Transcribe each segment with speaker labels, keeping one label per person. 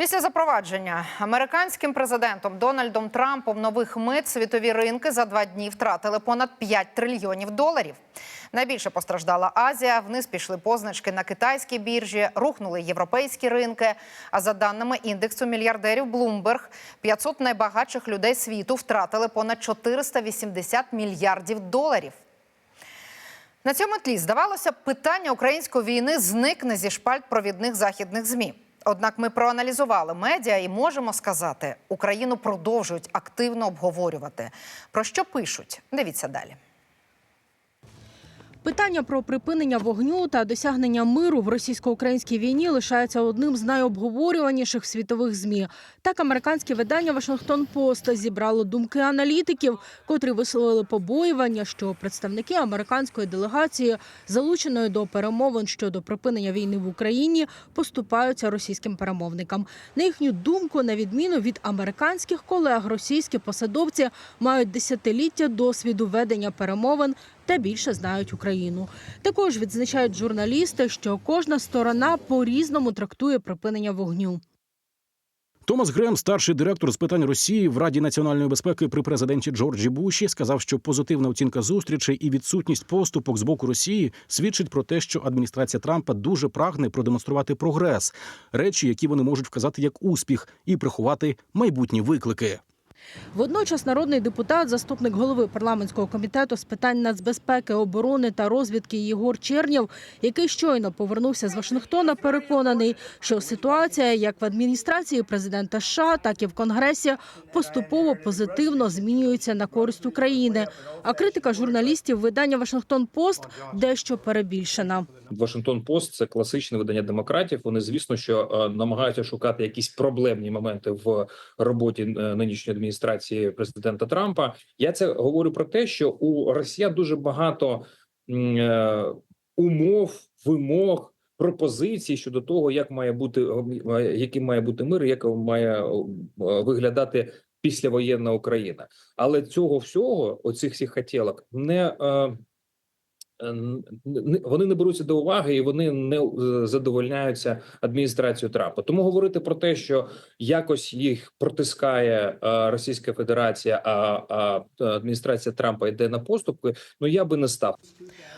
Speaker 1: Після запровадження американським президентом Дональдом Трампом нових мит світові ринки за два дні втратили понад 5 трильйонів доларів. Найбільше постраждала Азія. Вниз пішли позначки на китайській біржі, рухнули європейські ринки. А за даними індексу мільярдерів Bloomberg, 500 найбагатших людей світу втратили понад 480 мільярдів доларів. На цьому тлі здавалося, питання української війни зникне зі шпальт провідних західних змі. Однак ми проаналізували медіа і можемо сказати, Україну продовжують активно обговорювати. Про що пишуть? Дивіться далі.
Speaker 2: Питання про припинення вогню та досягнення миру в російсько-українській війні лишається одним з найобговорюваніших світових змі. Так, американське видання Вашингтон Пост зібрало думки аналітиків, котрі висловили побоювання, що представники американської делегації, залученої до перемовин щодо припинення війни в Україні, поступаються російським перемовникам. На їхню думку, на відміну від американських колег, російські посадовці мають десятиліття досвіду ведення перемовин та більше знають Україну. Також відзначають журналісти, що кожна сторона по-різному трактує припинення вогню.
Speaker 3: Томас Грем, старший директор з питань Росії в Раді національної безпеки при президенті Джорджі Буші, сказав, що позитивна оцінка зустрічей і відсутність поступок з боку Росії свідчить про те, що адміністрація Трампа дуже прагне продемонструвати прогрес, речі, які вони можуть вказати як успіх, і приховати майбутні виклики.
Speaker 2: Водночас народний депутат, заступник голови парламентського комітету з питань нацбезпеки, оборони та розвідки Єгор Чернєв, який щойно повернувся з Вашингтона, переконаний, що ситуація як в адміністрації президента США, так і в Конгресі поступово позитивно змінюється на користь України. А критика журналістів видання Вашингтон Пост дещо перебільшена.
Speaker 4: Вашингтон Пост це класичне видання демократів. Вони звісно, що е, намагаються шукати якісь проблемні моменти в роботі е, нинішньої адміністрації президента Трампа. Я це говорю про те, що у Росія дуже багато е, умов, вимог. Пропозицій щодо того, як має бути яким має бути мир, як має е, виглядати післявоєнна Україна, але цього всього, оцих всіх хотілок, не е, вони не беруться до уваги і вони не е, задовольняються адміністрацією Трампа. Тому говорити про те, що якось їх протискає е, Російська Федерація, а, е, адміністрація Трампа йде на поступки. Ну я би не став.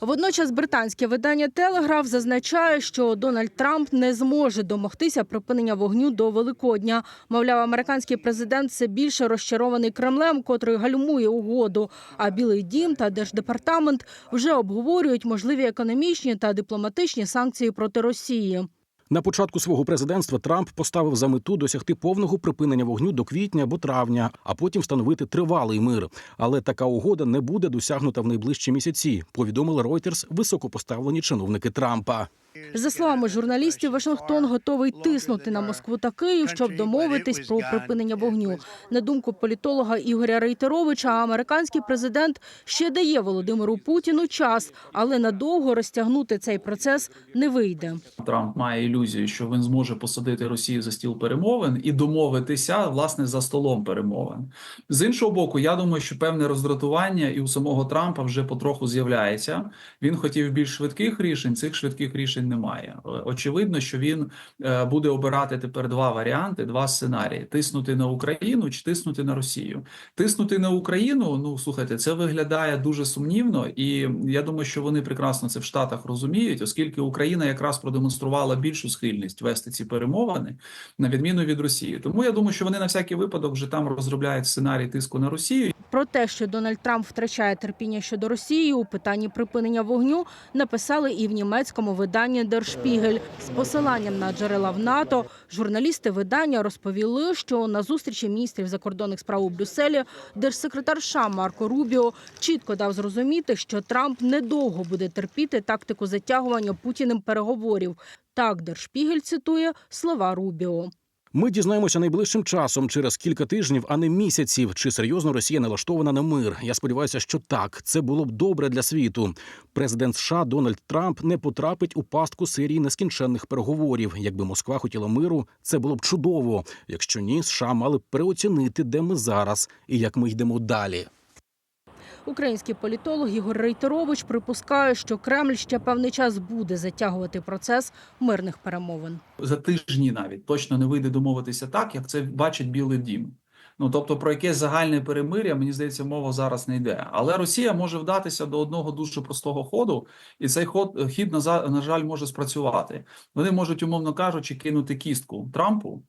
Speaker 2: Водночас британське видання Телеграф зазначає, що Дональд Трамп не зможе домогтися припинення вогню до Великодня. Мовляв, американський президент все більше розчарований Кремлем, котрий гальмує угоду. А Білий Дім та Держдепартамент вже обговорюють можливі економічні та дипломатичні санкції проти Росії.
Speaker 3: На початку свого президентства Трамп поставив за мету досягти повного припинення вогню до квітня або травня, а потім встановити тривалий мир. Але така угода не буде досягнута в найближчі місяці. Повідомили Reuters високопоставлені чиновники Трампа.
Speaker 2: За словами журналістів, Вашингтон готовий тиснути на Москву та Київ, щоб домовитись про припинення вогню. На думку політолога Ігоря Рейтеровича, американський президент ще дає Володимиру Путіну час, але надовго розтягнути цей процес не вийде.
Speaker 5: Трамп має ілюзію, що він зможе посадити Росію за стіл перемовин і домовитися власне за столом перемовин. З іншого боку, я думаю, що певне роздратування і у самого Трампа вже потроху з'являється. Він хотів більш швидких рішень. Цих швидких рішень немає. Е, Очевидно, що він е, буде обирати тепер два варіанти, два сценарії: тиснути на Україну чи тиснути на Росію. Тиснути на Україну. Ну слухайте, це виглядає дуже сумнівно, і я думаю, що вони прекрасно це в Штатах розуміють, оскільки Україна якраз продемонструвала більшу схильність вести ці перемовини на відміну від Росії. Тому я думаю, що вони на всякий випадок вже там розробляють сценарій тиску на Росію.
Speaker 2: Про те, що Дональд Трамп втрачає терпіння щодо Росії у питанні припинення вогню, написали і в німецькому виданні Der Держпігель з посиланням на джерела в НАТО. Журналісти видання розповіли, що на зустрічі міністрів закордонних справ у Брюсселі держсекретар США Марко Рубіо чітко дав зрозуміти, що Трамп недовго буде терпіти тактику затягування Путіним переговорів. Так, Держпігель цитує слова Рубіо.
Speaker 3: Ми дізнаємося найближчим часом через кілька тижнів, а не місяців, чи серйозно Росія налаштована на мир. Я сподіваюся, що так. Це було б добре для світу. Президент США Дональд Трамп не потрапить у пастку серії нескінченних переговорів. Якби Москва хотіла миру, це було б чудово. Якщо ні, США мали б переоцінити, де ми зараз і як ми йдемо далі.
Speaker 2: Український політолог Ігор Рейтерович припускає, що Кремль ще певний час буде затягувати процес мирних перемовин.
Speaker 5: За тижні навіть точно не вийде домовитися так, як це бачить Білий Дім. Ну тобто про якесь загальне перемиря, мені здається, мова зараз не йде. Але Росія може вдатися до одного дуже простого ходу, і цей ход хід на на жаль може спрацювати. Вони можуть, умовно кажучи, кинути кістку Трампу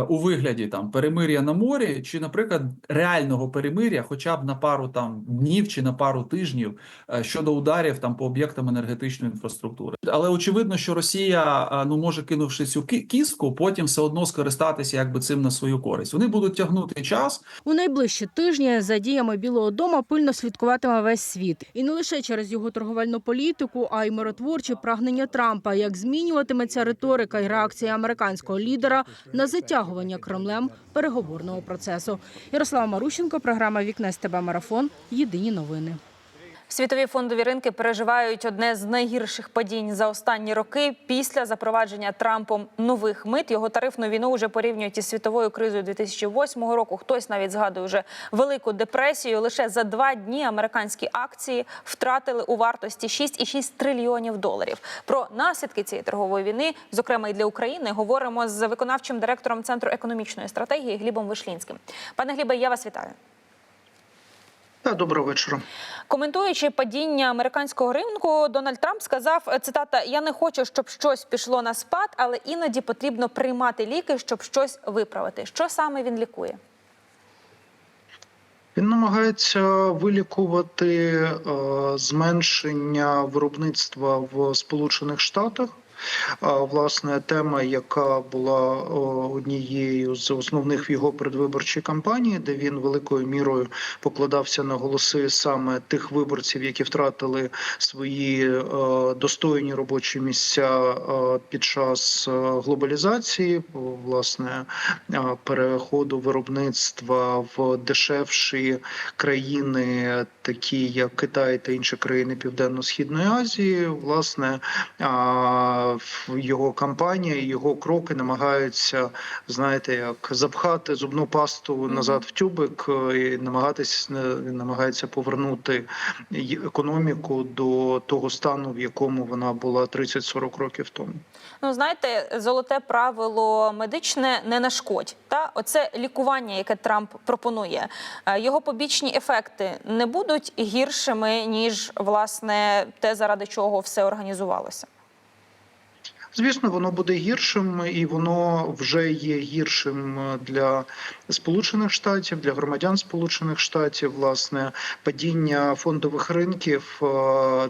Speaker 5: у вигляді там перемиря на морі, чи, наприклад, реального перемиря, хоча б на пару там днів чи на пару тижнів е, щодо ударів там по об'єктам енергетичної інфраструктури. Але очевидно, що Росія е, ну може кинувши цю кістку, потім все одно скористатися якби цим на свою користь. Вони будуть тягнути час.
Speaker 2: У найближчі тижні за діями Білого Дому пильно слідкуватиме весь світ, і не лише через його торговельну політику, а й миротворчі прагнення Трампа. Як змінюватиметься риторика і реакція американського лідера на затягування Кремлем переговорного процесу. Ярослава Марущенко, програма Вікне з тебе марафон. Єдині новини.
Speaker 6: Світові фондові ринки переживають одне з найгірших падінь за останні роки після запровадження Трампом нових мит. Його тарифну війну вже порівнюють із світовою кризою 2008 року. Хтось навіть згадує вже велику депресію. Лише за два дні американські акції втратили у вартості 6,6 трильйонів доларів. Про наслідки цієї торгової війни, зокрема і для України, говоримо з виконавчим директором центру економічної стратегії Глібом Вишлінським. Пане Глібе, я вас вітаю.
Speaker 7: Доброго вечора.
Speaker 6: Коментуючи падіння американського ринку, Дональд Трамп сказав цитата: Я не хочу, щоб щось пішло на спад, але іноді потрібно приймати ліки, щоб щось виправити. Що саме він лікує?
Speaker 7: Він намагається вилікувати е, зменшення виробництва в Сполучених Штатах. Власне, тема, яка була однією з основних в його передвиборчій кампанії, де він великою мірою покладався на голоси саме тих виборців, які втратили свої достойні робочі місця під час глобалізації, власне переходу виробництва в дешевші країни, такі як Китай та інші країни Південно-Східної Азії, власне. Його кампанія, його кроки намагаються, знаєте, як запхати зубну пасту назад в тюбик е, і намагатись е, намагається повернути економіку до того стану, в якому вона була 30-40 років тому.
Speaker 6: Ну знаєте, золоте правило медичне не нашкодь. Та оце лікування, яке Трамп пропонує. Е, Його побічні ефекти не будуть гіршими ніж власне те, заради чого все організувалося.
Speaker 7: Звісно, воно буде гіршим, і воно вже є гіршим для Сполучених Штатів, для громадян Сполучених Штатів. Власне, падіння фондових ринків е,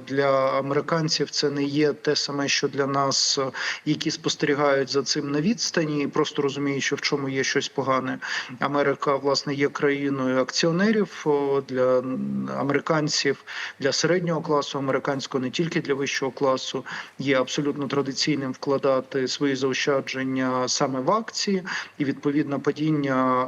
Speaker 7: для американців це не є те саме, що для нас, які спостерігають за цим на відстані, і просто розуміють, що в чому є щось погане. Америка власне є країною акціонерів е, для американців, для середнього класу американського, не тільки для вищого класу, є абсолютно традиційним вкладати свої заощадження саме в акції, і відповідно падіння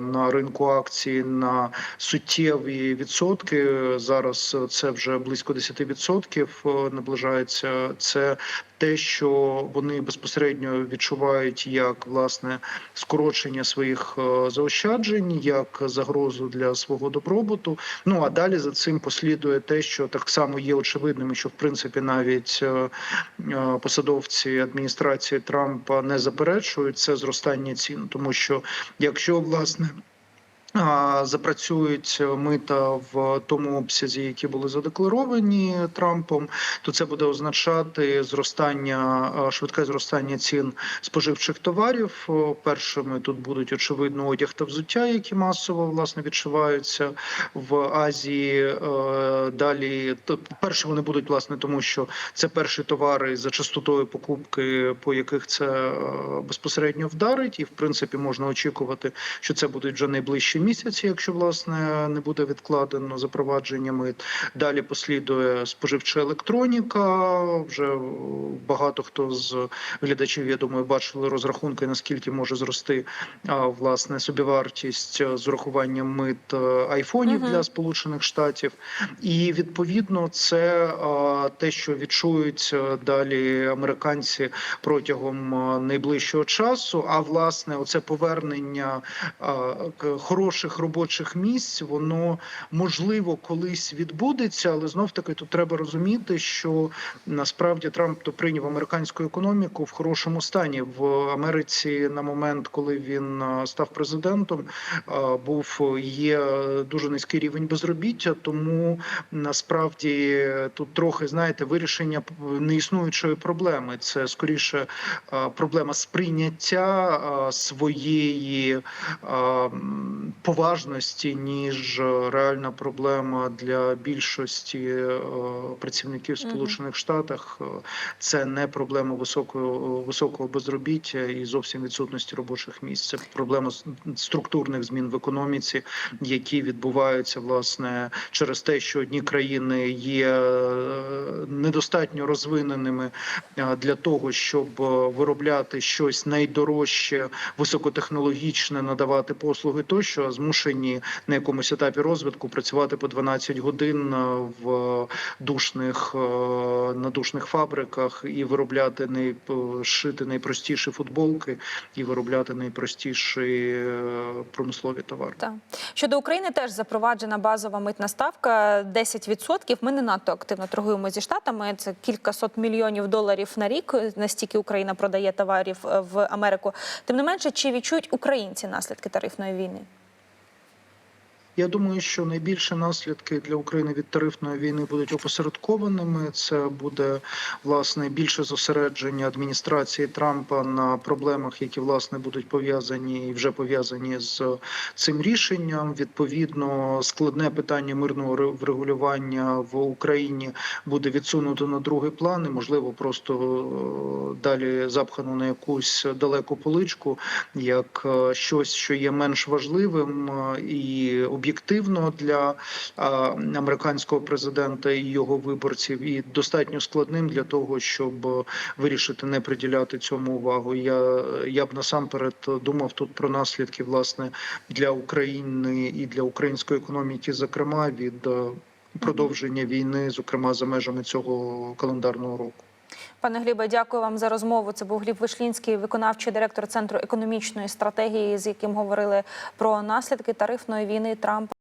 Speaker 7: на ринку акцій на суттєві відсотки. Зараз це вже близько 10% е, наближається. Це те, що вони безпосередньо відчувають як власне скорочення своїх е, заощаджень, як загрозу для свого добробуту. Ну а далі за цим послідує те, що так само є очевидним, що в принципі навіть е, е, посадовці адміністрації Трампа не заперечують це зростання цін, тому що якщо власне. Запрацюють мита в тому обсязі, які були задекларовані Трампом, то це буде означати зростання швидке зростання цін споживчих товарів. Першими тут будуть очевидно одяг та взуття, які масово власне відчуваються в Азії. Е, Далі перші вони будуть власне, тому що це перші товари за частотою покупки, по яких це е, безпосередньо вдарить, і в принципі можна очікувати, що це будуть вже найближчі місяці, якщо власне не буде відкладено запровадження мит. Далі послідує споживча електроніка. Вже багато хто з глядачів, я думаю, бачили розрахунки, наскільки може зрости власне собівартість е, з урахуванням мит е, айфонів
Speaker 6: Мгм.
Speaker 7: для Сполучених Штатів. І відповідно це те, що відчують е, далі американці протягом найближчого часу. А власне, оце повернення к- хороших робочих місць, воно можливо колись відбудеться, але знов таки тут треба розуміти, що насправді Трамп то прийняв американську економіку в хорошому стані в Америці на момент, коли він став президентом, був є дуже низький рівень безробіття, тому насправді тут трохи знаєте вирішення неіснуючої проблеми. Це скоріше проблема сприйняття своєї поважності, ніж реальна проблема для більшості е, працівників. Сполучених Штатах. Е, Це не проблема високого високого безробіття і зовсім відсутності робочих місць. Це проблема структурних змін в економіці, які відбуваються власне через те, що одні країни є е, недостатньо розвиненими е, для того, щоб е, виробляти щось найдорожче, високотехнологічне, надавати послуги тощо, змушені на якомусь етапі розвитку працювати по 12 годин е, в душних е, на душних фабриках і виробляти най, шити найпростіші футболки і виробляти найпростіші е, промислові товари.
Speaker 6: Так. Щодо України теж запроваджена базова митна ставка 10%. Ми не надто активно торгуємо зі штатами. Це кількасот мільйонів доларів на рік. Настільки Україна продає товарів в Америку. Тим не менше, чи відчують українці наслідки тарифної війни?
Speaker 7: Я думаю, що найбільші наслідки для України від тарифної війни будуть опосередкованими. Це буде власне більше зосередження адміністрації Трампа на проблемах, які власне будуть пов'язані і вже пов'язані з цим рішенням. Відповідно, складне питання мирного ре- врегулювання в Україні буде відсунуто на другий план, і можливо просто е, далі запхано на якусь далеку поличку, як е, щось, що є менш важливим е, і об'єктивно для американського президента і його виборців, і достатньо складним для того, щоб е, вирішити не приділяти цьому увагу. Я, я б насамперед думав тут про наслідки власне для України і для української економіки, зокрема від е, продовження війни, зокрема за межами цього календарного року.
Speaker 6: Пане Глібе, дякую вам за розмову. Це був Гліб Вишлінський, виконавчий директор Центру економічної стратегії, з яким говорили про наслідки тарифної війни Трампа.